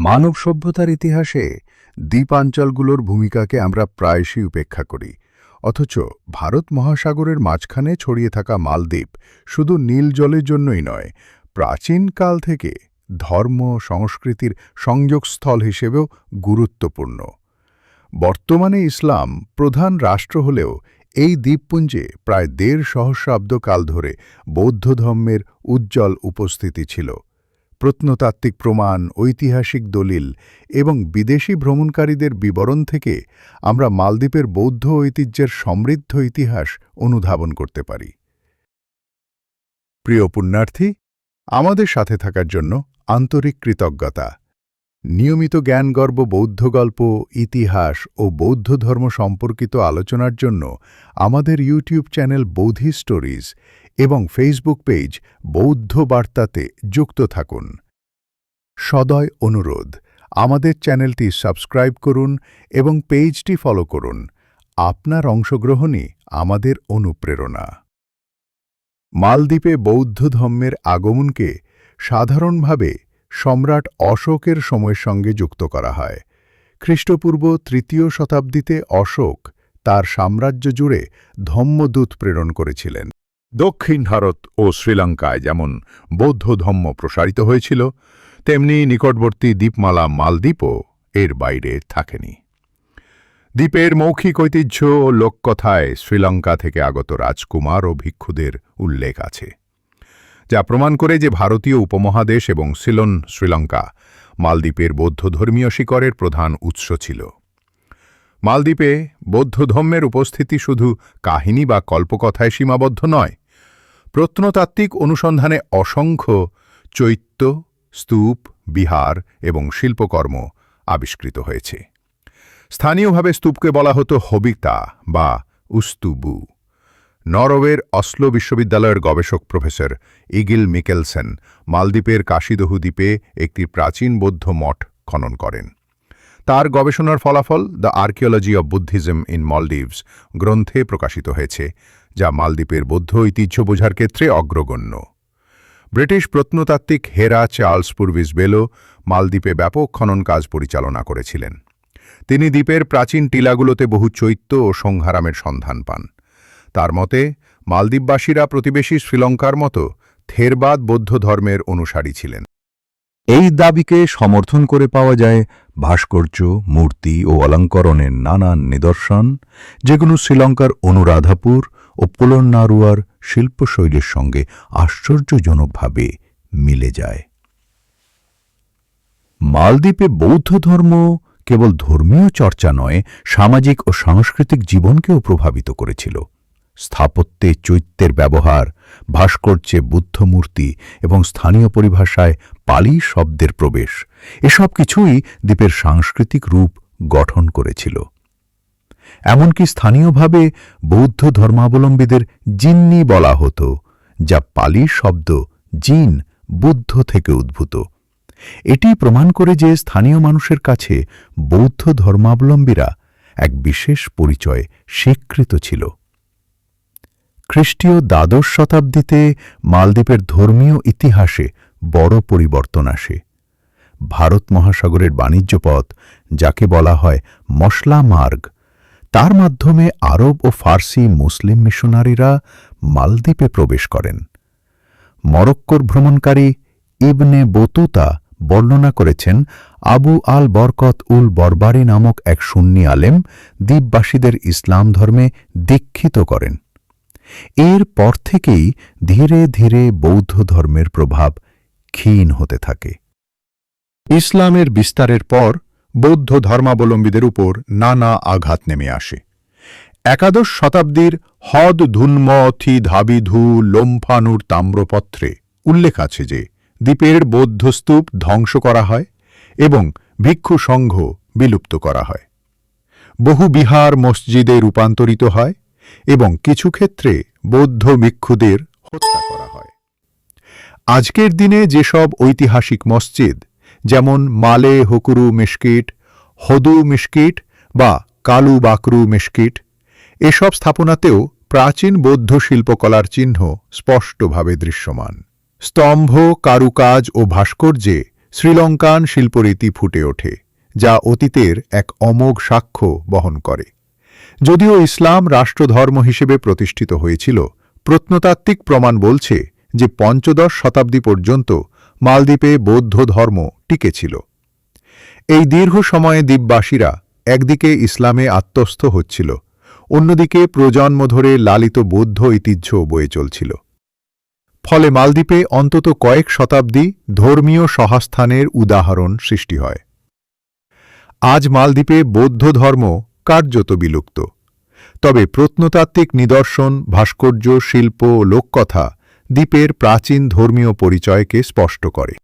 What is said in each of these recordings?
মানব সভ্যতার ইতিহাসে দ্বীপাঞ্চলগুলোর ভূমিকাকে আমরা প্রায়শই উপেক্ষা করি। অথচ ভারত মহাসাগরের মাঝখানে ছড়িয়ে থাকা মালদ্বীপ শুধু নীল জলের জন্যই নয় প্রাচীনকাল থেকে ধর্ম, সংস্কৃতির সংযোগস্থল হিসেবেও গুরুত্বপূর্ণ। বর্তমানে ইসলাম প্রধান রাষ্ট্র হলেও এই দ্বীপপুঞ্জে প্রায় দেড় সহস্রাব্দ কাল ধরে বৌদ্ধ ধর্মের উজ্জ্বল উপস্থিতি ছিল। প্রত্নতাত্ত্বিক প্রমাণ, ঐতিহাসিক দলিল এবং বিদেশি ভ্রমণকারীদের বিবরণ থেকে আমরা মালদ্বীপের বৌদ্ধ ঐতিহ্যের সমৃদ্ধ ইতিহাস অনুধাবন করতে পারি। প্রিয় পুণ্যার্থী, আমাদের সাথে থাকার জন্য আন্তরিক কৃতজ্ঞতা। নিয়মিত জ্ঞানগর্ব বৌদ্ধ গল্প, ইতিহাস ও বৌদ্ধ ধর্ম সম্পর্কিত আলোচনার জন্য আমাদের ইউটিউব চ্যানেল বৌদ্ধি স্টোরিজ এবং ফেসবুক পেজ বৌদ্ধ বার্তাতে যুক্ত থাকুন। সদয় অনুরোধ, আমাদের চ্যানেলটি সাবস্ক্রাইব করুন এবং পেজটি ফলো করুন। আপনার অংশগ্রহণই আমাদের অনুপ্রেরণা। মালদ্বীপে বৌদ্ধ ধর্মের আগমনকে সাধারণভাবে সম্রাট অশোকের সময়ের সঙ্গে যুক্ত করা হয়। খ্রিস্টপূর্ব তৃতীয় শতাব্দীতে অশোক তার সাম্রাজ্য জুড়ে ধম্মদূত প্রেরণ করেছিলেন। দক্ষিণ ভারত ও শ্রীলঙ্কায় যেমন বৌদ্ধ ধম্ম প্রসারিত হয়েছিল, তেমনি নিকটবর্তী দ্বীপমালা মালদ্বীপও এর বাইরে থাকেনি। দ্বীপের মৌখিক ঐতিহ্য ও লোককথায় শ্রীলঙ্কা থেকে আগত রাজকুমার ও ভিক্ষুদের উল্লেখ আছে, যা প্রমাণ করে যে ভারতীয় উপমহাদেশ এবং সিলন শ্রীলঙ্কা মালদ্বীপের বৌদ্ধ ধর্মীয় শিকরের প্রধান উৎস ছিল। মালদ্বীপে বৌদ্ধ ধর্মের উপস্থিতি শুধু কাহিনী বা কল্পকথায় সীমাবদ্ধ নয় প্রত্নতাত্ত্বিক অনুসন্ধানে অসংখ্য চৈত্য, স্তূপ, বিহার এবং শিল্পকর্ম আবিষ্কৃত হয়েছে। স্থানীয়ভাবে স্তূপকে বলা হতো হবিতা বা উস্তুবু। নরওয়ের অসলো বিশ্ববিদ্যালয়ের গবেষক প্রফেসর ইগিল মিকেলসেন মালদ্বীপের কাশিদহু দ্বীপে একটি প্রাচীন বৌদ্ধ মঠ খনন করেন। তার গবেষণার ফলাফল the archaeology of Buddhism in Maldives গ্রন্থে প্রকাশিত হয়েছে। যা মালদ্বীপের বৌদ্ধ ঐতিহ্য বোঝার ক্ষেত্রে অগ্রগণ্য। ব্রিটিশ প্রত্নতাত্ত্বিক হেরা চার্লস পুরভিস বেলো মালদ্বীপে ব্যাপক খনন কাজ পরিচালনা করেছিলেন। তিনি দ্বীপের প্রাচীন টিলাগুলোতে বহু চৈত্য ও সংহারামের সন্ধান পান। তার মতে, মালদ্বীপবাসীরা প্রতিবেশী শ্রীলঙ্কার মতো থেরবাদ বৌদ্ধ ধর্মের অনুসারী ছিলেন। এই দাবিকে সমর্থন করে পাওয়া যায় ভাস্কর্য, মূর্তি ও অলঙ্করণের নানান নিদর্শন, যেগুলো শ্রীলঙ্কার অনুরাধাপুর ও পোলন্নারুয়ার শিল্পশৈলীর সঙ্গে আশ্চর্যজনকভাবে মিলে যায়। মালদ্বীপে বৌদ্ধ ধর্ম কেবল ধর্মীয় চর্চা নয়, সামাজিক ও সাংস্কৃতিক জীবনকেও প্রভাবিত করেছিল। স্থাপত্যে চৈত্যের ব্যবহার, ভাস্কর্যে বুদ্ধমূর্তি এবং স্থানীয় পরিভাষায় পালি শব্দের প্রবেশ, এসব কিছুই দ্বীপের সাংস্কৃতিক রূপ গঠন করেছিল। এমনকি স্থানীয়ভাবে বৌদ্ধ ধর্মাবলম্বীদের জিন্নি বলা হতো, যা পালি শব্দ জিন বুদ্ধ থেকে উদ্ভূত। এটি প্রমাণ করে যে স্থানীয় মানুষের কাছে বৌদ্ধ ধর্মাবলম্বীরা এক বিশেষ পরিচয় স্বীকৃত ছিল। খ্রিস্টীয় দ্বাদশ শতাব্দীতে মালদ্বীপের ধর্মীয় ইতিহাসে বড় পরিবর্তন আসে। ভারত মহাসাগরের বাণিজ্য পথ যাকে বলা হয় মশলা মার্গ তার মাধ্যমে আরব ও ফার্সি মুসলিম মিশনারিরা মালদ্বীপে প্রবেশ করেন। মরক্কোর ভ্রমণকারী ইবনে বতুতা বর্ণনা করেছেন, আবু আল বরকত উল বরবারি নামক এক সুন্নি আলেম দ্বীপবাসীদের ইসলাম ধর্মে দীক্ষিত করেন। এর পর থেকেই ধীরে ধীরে বৌদ্ধ ধর্মের প্রভাব ক্ষীণ হতে থাকে। ইসলামের বিস্তারের পর বৌদ্ধ ধর্মাবলম্বীদের উপর নানা আঘাত নেমে আসে। একাদশ শতাব্দীর হদ ধুন্মথি ধাবিধু লোম্ফানুর তাম্রপত্রে উল্লেখ আছে যে দ্বীপের বৌদ্ধস্তূপ ধ্বংস করা হয় এবং ভিক্ষু সংঘ বিলুপ্ত করা হয়। বহু বিহার মসজিদে রূপান্তরিত হয় এবং কিছু ক্ষেত্রে বৌদ্ধ ভিক্ষুদের হত্যা করা হয়। আজকের দিনে যেসব ঐতিহাসিক মসজিদ যেমন মালে হকুরু মিশকিট, হদু মিশকিট বা কালু বাকরু মিশকিট, এসব স্থাপনাতেও প্রাচীন বৌদ্ধ শিল্পকলার চিহ্ন স্পষ্টভাবে দৃশ্যমান। স্তম্ভ, কারুকাজ ও ভাস্কর্যে শ্রীলঙ্কান শিল্পরীতি ফুটে ওঠে, যা অতীতের এক অমোঘ সাক্ষ্য বহন করে। যদিও ইসলাম রাষ্ট্রধর্ম হিসেবে প্রতিষ্ঠিত হয়েছিল, প্রত্নতাত্ত্বিক প্রমাণ বলছে যে পঞ্চদশ শতাব্দী পর্যন্ত মালদ্বীপে বৌদ্ধ ধর্ম টিকেছিল এই দীর্ঘ সময়ে দ্বীপবাসীরা একদিকে ইসলামে আত্মস্থ হচ্ছিল, অন্যদিকে প্রজন্ম ধরে লালিত বৌদ্ধ ঐতিহ্য বয়ে চলছিল। ফলে মালদ্বীপে অন্তত কয়েক শতাব্দী ধর্মীয় সহাস্থানের উদাহরণ সৃষ্টি হয়। আজ মালদ্বীপে বৌদ্ধ ধর্ম কার্যত বিলুপ্ত। তবে প্রত্নতাত্ত্বিক নিদর্শন, ভাস্কর্য, শিল্প ও লোককথা দ্বীপের প্রাচীন ধর্মীয় পরিচয়কে স্পষ্ট করে।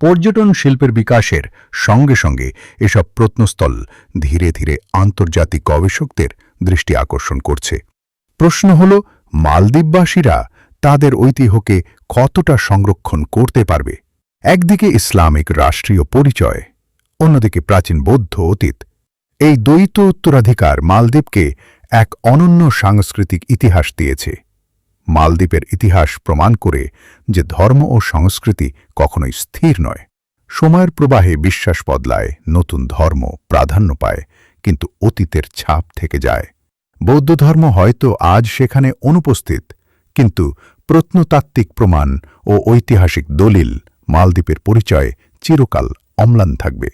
পর্যটন শিল্পের বিকাশের সঙ্গে সঙ্গে এসব প্রত্নস্থল ধীরে ধীরে আন্তর্জাতিক গবেষকদের দৃষ্টি আকর্ষণ করছে। প্রশ্ন হল, মালদ্বীপবাসীরা তাদের ঐতিহ্যকে কতটা সংরক্ষণ করতে পারবে? একদিকে ইসলামিক রাষ্ট্রীয় পরিচয়, অন্যদিকে প্রাচীন বৌদ্ধ অতীত। এই দ্বৈত উত্তরাধিকার মালদ্বীপকে এক অনন্য সাংস্কৃতিক ইতিহাস দিয়েছে। মালদ্বীপের ইতিহাস প্রমাণ করে যে ধর্ম ও সংস্কৃতি কখনোই স্থির নয়। সময়ের প্রবাহে বিশ্বাস বদলায়, নতুন ধর্ম প্রাধান্য পায়, কিন্তু অতীতের ছাপ থেকে যায়। বৌদ্ধ ধর্ম হয়তো আজ সেখানে অনুপস্থিত, কিন্তু প্রত্নতাত্ত্বিক প্রমাণ ও ঐতিহাসিক দলিল মালদ্বীপের পরিচয় চিরকাল অম্লান থাকবে।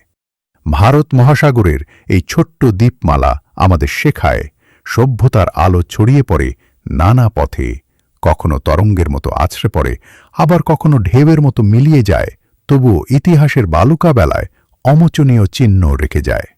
ভারত মহাসাগরের এই ছোট্ট দ্বীপমালা আমাদের শেখায়, সভ্যতার আলো ছড়িয়ে পড়ে নানা পথে কখনো তরঙ্গের মতো আছড়ে পড়ে, আবার কখনো ঢেউয়ের মতো মিলিয়ে যায়, তবুও ইতিহাসের বালুকা বেলায় অমোচনীয় চিহ্ন রেখে যায়।